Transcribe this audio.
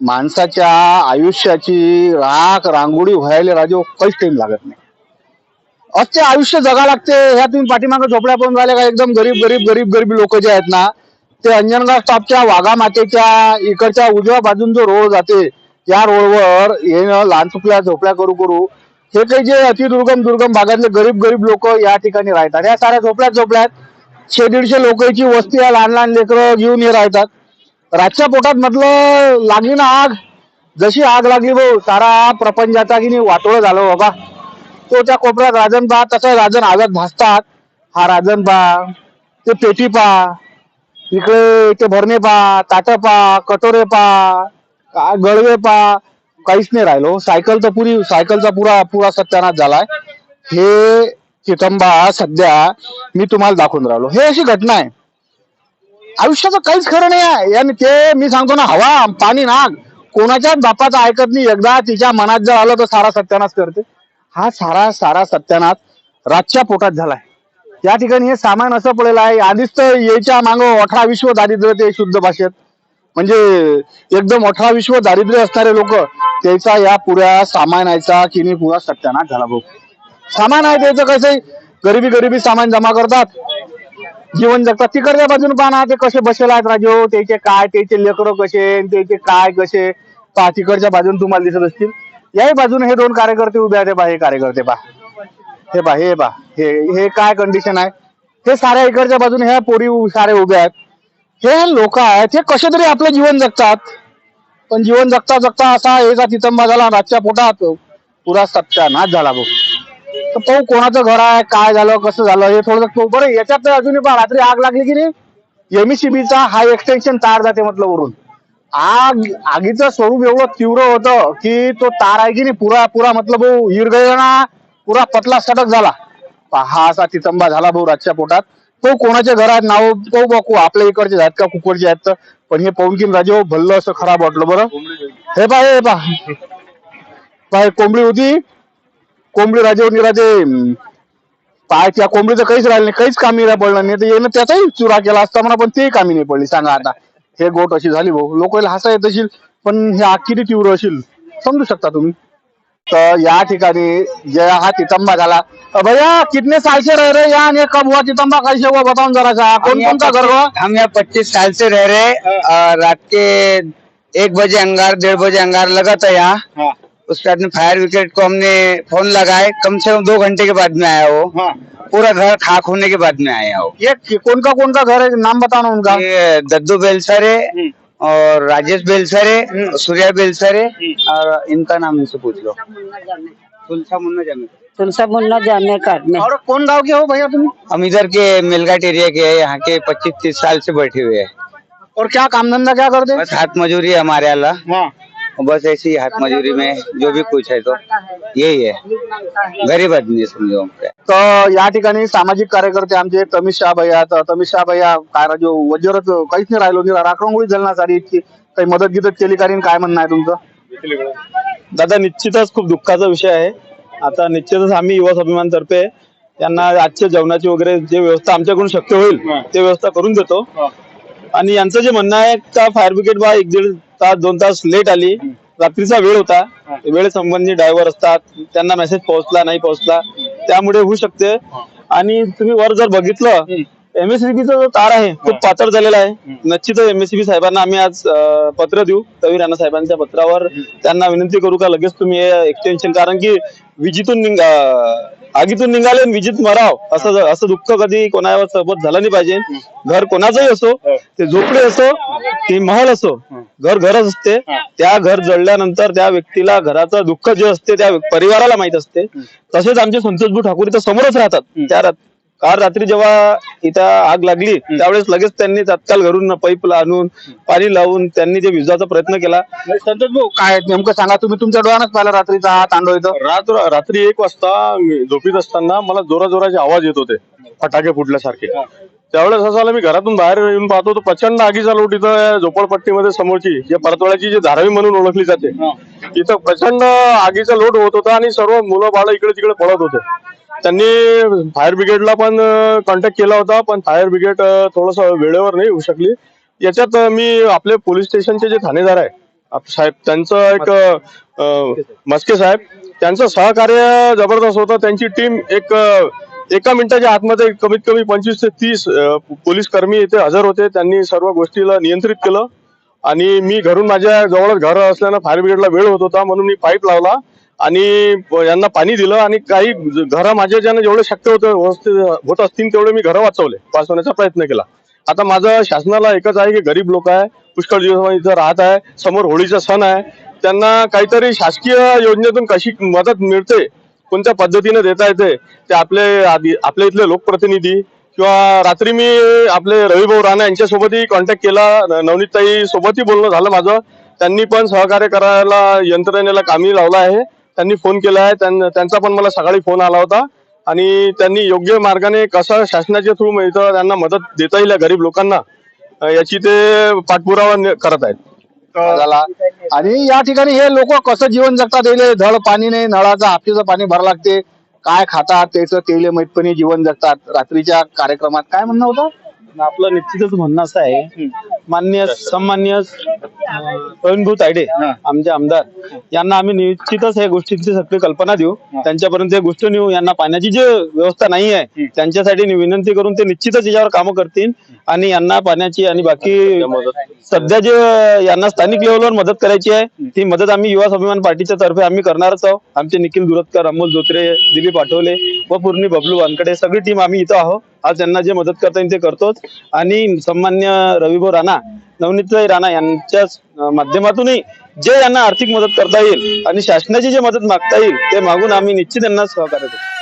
माणसाच्या आयुष्याची राख रांगोळी व्हायला राजे काहीच टाइम लागत नाही. अख्खे आयुष्य जगा लागते. ह्या तुम्ही पाठीमागे झोपड्या पण राहिल्या का? एकदम गरीब गरीब गरीब गरीब लोक जे आहेत ना ते अंजनगाव स्टॉपच्या वाघा मातेच्या इकडच्या उजव्या बाजून जो रोड जाते त्या रोडवर येणं लहान चुकल्या झोपड्या करू करू हे काही जे अतिदुर्गम दुर्गम भागातले गरीब गरीब लोक या ठिकाणी राहतात. या साऱ्या झोपड्यात झोपड्यात शे दीडशे लोकांची वस्ती या लहान लहान लेकरं घेऊन हे राहतात. रातच्या पोटात म्हटलं लागली ना आग. जशी आग लागली भाऊ सारा प्रपंचाचा की नाही झालं बाबा. तो त्या कोपऱ्यात राजन पा तसं राजन आजात भासतात. हा राजन पा ते पेटी पा इकडे ते भरणे पा ताट पा कटोरे पा गळवे पा काहीच नाही राहिलो. सायकल तर पुरी सायकलचा पुरा पुरा सत्यानाश झालाय. हे चितंबा सध्या मी तुम्हाला दाखवून राहिलो. हे अशी घटना आहे. आयुष्याचं काहीच खरं नाही आहे. आणि ते मी सांगतो ना हवा पाणी नाग कोणाच्याच बापाचं ऐकत नाही. एकदा तिच्या मनात जर आलं तर सारा सत्यानाश करते. हा सारा सारा सत्यानाश रातच्या पोटात झालाय. या ठिकाणी हे सामान असं पडलेलं आहे. आधीच तर याच्या मागं अठरा विश्व दारिद्र्य ते शुद्ध भाषेत. म्हणजे एकदम अठरा विश्व दारिद्र्य असणारे लोक त्याचा या पुऱ्या सामानाचा किनी पुरा सत्यानाश झाला भाऊ. सामान आहे त्याचं कसं गरिबी गरिबी सामान जमा करतात. जीवन जगतात तिकडच्या बाजूने पहा ना ते कसे बसेल आहेत राजो त्याचे काय त्याचे लेकरं कसे त्याचे काय कसे पहा तिकडच्या बाजून तुम्हाला दिसत असतील. याही बाजूने हे दोन कार्यकर्ते उभे आहेत बा हे कार्यकर्ते पा हे बा हे बा हे हे काय कंडिशन आहे? हे साऱ्या इकडच्या बाजूने ह्या पोरी सारे उभे आहेत. हे लोक आहेत हे कसे तरी आपलं जीवन जगतात. पण जीवन जगता जगता असा एका तिथं झाला रातच्या पोटात पुरा सत्यानाश झाला भाऊ. तर पाहू कोणाचं घर आहे काय झालं कसं झालं हे थोडं पाहू. बरं याच्यात तर अजूनही पहा रात्री आग लागली की नाही? एमईसीबीचा हा एक्सटेन्शन तार जाते म्हटलं वरून. आग आगीचं स्वरूप एवढं तीव्र होतं की तो तार आहे की नाही पुरा पुरा मतलब भाऊ ना पुरा पतला सडक झाला. पहा, हा असा तितंबा झाला भाऊ रातच्या पोटात. तो कोणाचे घर आहेत नाव पाहू बघू आपल्या इकडचे आहेत का कुकडचे आहेत तर. पण हे पाहून की राजे हो, भल्ल असं खराब वाटलं बरं. हे पहा हे पहा. कोंबडी होती. कोंबडी राजेवर निराजे पाय त्या कोंबडीचं काहीच राहिलं नाही काहीच कामी नाही पडलं नाही. तर यानं त्याचाही चुरा केला असता म्हणा पण तेही कामी नाही पडली. सांगा आता हे गोट अशी झाली भाऊ. लोकांना हसा येत असेल पण हे किती तीव्र असेल समजू शकता तुम्ही? तर या ठिकाणी जे हा तितंबा झाला. भैया कितने साल से रह रहे यहाँ? ये कब हुआ तितंबा? कैसे हुआ? बताओ जरा सा। कौन कौन सा घर हुआ? हम यहाँ पच्चीस साल से रह रात के एक बजे अंगार डेढ़ बजे अंगार लगा था यहाँ। उसके बाद में फायर ब्रिगेड को हमने फ़ोन लगाए। कम से कम दो घंटे के बाद में आया वो। हाँ। पूरा घर खाक होने के बाद में आया वो। ये कौन का कौन का घर है? नाम बताना उनका। ये दद्दू है और राजेश बेलसर है सूर्या बेलसर है और इनका नाम इनसे पूछ लो। तुलसा मुन्ना जामे तुलसा मुन्ना जाने का में। और कौन गाँव के हो भैया तुम? हम इधर के मेलघाट एरिया के हैं यहाँ के पच्चीस तीस साल से बैठे हुए है। और क्या काम धंधा क्या करते? बस हाथ मजूरी है हमारे यहाँ हाँ। बस ऐसी हाथ मजूरी में जो भी कुछ है तो यही है। गरीब आदमी है समझो। तर या ठिकाणी सामाजिक कार्यकर्ते आमचे तमिश शाह भैया तर तमिश शाह भैया काय राजो वज्रच काहीच नाही राहिलो निरा राखणगोळी झाली सारी इतकी काही मदत गिदत केली कारण काय म्हणणं आहे तुमचं? दादा निश्चितच खूप दुःखाचा विषय आहे. आता निश्चितच आम्ही युवा स्वाभिमानतर्फे त्यांना आजच्या जेवणाची वगैरे जे व्यवस्था आमच्याकडून शक्य होईल ते व्यवस्था करून देतो. आणि यांचं जे म्हणणं आहे का फायर ब्रिगेड बा एक दीड तास दोन तास लेट आली. रात्रीचा वेळ होता. वेळ संबंधी ड्रायव्हर असतात. त्यांना मेसेज पोहोचला नाही पोहोचला. त्यामुळे होऊ शकते. आणि तुम्ही वर जर बघितलं एमएससीबीचा जो तार आहे खूप पातळ झालेला आहे. निश्चितच एमएससीबी साहेबांना आम्ही आज पत्र देऊ. तवी राणा साहेबांच्या पत्रावर त्यांना विनंती करू का लगेच तुम्ही एक्सटेन्शन कारण की विजीतून निघ- आगीतून निघाले विजीत मराव. असं असं दुःख कधी कोणावर सोबत झालं नाही पाहिजे. घर कोणाचंही असो ते झोपडे असो की महल असो घर घरच असते. त्या घर जळल्यानंतर त्या व्यक्तीला घराचं दुःख जे असते त्या परिवाराला माहीत असते. तसेच आमचे संतोषभू ठाकूर इथं समोरच राहतात. त्या काल रात्री जेव्हा इथं आग लागली त्यावेळेस लगेच त्यांनी तत्काल घरून पाईप आणून पाणी लावून त्यांनी जे विजाचा प्रयत्न केला. संतोष भाऊ काय नेमकं सांगा? तुम्ही तुमच्या डोळ्यानच पाहिला रात्रीचा हा तांडव इथं. रात्र रात्री एक वाजता मी झोपीत असताना मला जोरा जोराचे आवाज येत होते फटाके फुटल्यासारखे. त्यावेळेस असं झालं मी घरातून बाहेर येऊन पाहतो तो प्रचंड आगीचा लोट इथं झोपडपट्टीमध्ये समोरची जे परतवाड्याची जी धारावी म्हणून ओळखली जाते. इथं प्रचंड आगीचा लोट होत होता आणि सर्व मुलं बाळ इकडे तिकडे पळत होते. त्यांनी फायर ब्रिगेडला पण कॉन्टॅक्ट केला होता पण फायर ब्रिगेड थोडस वेळेवर नाही येऊ शकली. याच्यात मी आपले पोलीस स्टेशनचे जे ठाणेदार आहे साहेब त्यांचं एक मस्के साहेब त्यांचं सहकार्य जबरदस्त होतं. त्यांची टीम एक एका मिनिटाच्या आतमध्ये कमीत कमी पंचवीस ते तीस पोलीस कर्मी इथे हजर होते. त्यांनी सर्व गोष्टीला नियंत्रित केलं. आणि मी घरून माझ्या जवळच घर असल्यानं फायर ब्रिगेडला वेळ होत होता. म्हणून मी पाईप लावला आणि यांना पाणी दिलं आणि काही घरं माझ्या ज्यानं जेवढे शक्य होतं होत असतील तेवढे मी घरं वाचवले. वाचवण्याचा प्रयत्न केला. आता माझं शासनाला एकच आहे की गरीब लोक आहे पुष्कळ दिवस इथं राहत आहे समोर होळीचा सण आहे. त्यांना काहीतरी शासकीय योजनेतून कशी मदत मिळते कोणत्या पद्धतीने देता येते ते आपले आधी आपल्या इथले लोकप्रतिनिधी किंवा रात्री मी आपले रविभाऊ राणा यांच्यासोबतही कॉन्टॅक्ट केला. नवनीतताई सोबतही बोलणं झालं माझं. त्यांनी पण सहकार्य करायला यंत्रणेला कामी लावलं आहे. त्यांनी फोन केला आहे. त्यां- त्यांचा पण मला सकाळी फोन आला होता. आणि त्यांनी योग्य मार्गाने कसं शासनाच्या थ्रू मिळतं त्यांना मदत देता येईल गरीब लोकांना याची ते पाठपुरावा करत आहेत. झाला. आणि या ठिकाणी हे लोक कसं जीवन जगतात? याले धड पाणी नाही नळाचं हापशीचं पाणी भरा लागते. काय खातात? त्याचं तेले माहीतपणे जीवन जगतात. रात्रीच्या कार्यक्रमात काय म्हणणं होतं? आपलं निश्चितच म्हणणं असं आहे मान्य सन्मान्य अं, प्रवीणभाऊ तायडे आमचे आमदार यांना आम्ही निश्चितच या गोष्टीची सगळी कल्पना देऊ. त्यांच्यापर्यंत या गोष्ट नेऊ. यांना पाण्याची जी व्यवस्था नाही आहे त्यांच्यासाठी विनंती करून ते निश्चितच याच्यावर कामं करतील आणि यांना पाण्याची आणि बाकी सध्या जे यांना स्थानिक लेवलवर मदत करायची आहे ती मदत आम्ही युवा स्वाभिमान पार्टीच्या तर्फे आम्ही करणारच आहोत. आमचे निखिल दुरतकर अमोल जोत्रे दिलीप आठवले व पूर्णी बबलू वानकडे सगळी टीम आम्ही इथं आहोत. आज त्यांना जे मदत करता येईल ते करतोच. आणि सन्मान्य रविभाऊ राणा नवनीतभाई राणा यांच्या माध्यमातूनही जे यांना आर्थिक मदत करता येईल आणि शासनाची जे मदत मागता येईल ते मागून आम्ही निश्चित यांना सहकार्य करू